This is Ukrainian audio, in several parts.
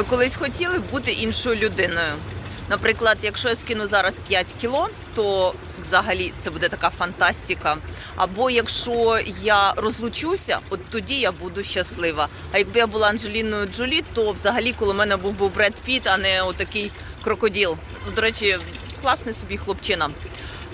Ви колись хотіли бути іншою людиною? Наприклад, якщо я скину зараз 5 кіло, то взагалі це буде така фантастика. Або якщо я розлучуся, от тоді я буду щаслива. А якби я була Анджеліною Джолі, то взагалі коло мене був би Бред Піт, а не отакий крокодил. До речі, класний собі хлопчина,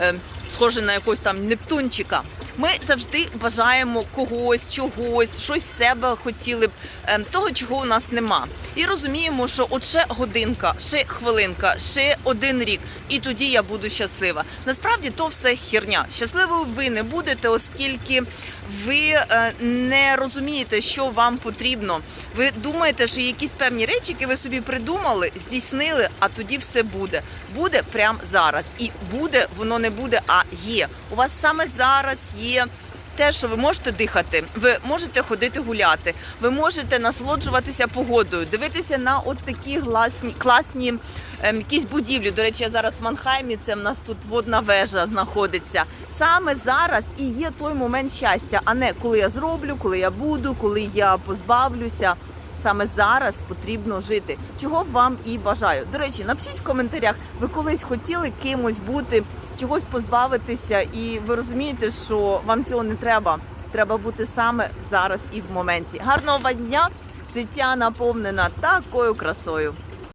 е, схожий на якогось там Нептунчика. Ми завжди бажаємо когось, чогось, щось себе хотіли б, е, того, чого у нас нема. І розуміємо, що от ще годинка, ще хвилинка, ще один рік, і тоді я буду щаслива. Насправді то все херня. Щасливою ви не будете, оскільки ви е, не розумієте, що вам потрібно. Ви думаєте, що якісь певні речі, які ви собі придумали, здійснили, а тоді все буде. Буде прямо зараз. І буде, воно не буде, а є. У вас саме зараз є те, що ви можете дихати, ви можете ходити гуляти, ви можете насолоджуватися погодою, дивитися на от такі класні, класні ем, якісь будівлі. До речі, я зараз в Манхаймі, це в нас тут водна вежа знаходиться. Саме зараз і є той момент щастя, а не коли я зроблю, коли я буду, коли я позбавлюся. Саме зараз потрібно жити, чого вам і бажаю. До речі, напишіть в коментарях, ви колись хотіли кимось бути, чогось позбавитися, і ви розумієте, що вам цього не треба. Треба бути саме зараз і в моменті. Гарного вам дня! Життя наповнена такою красою.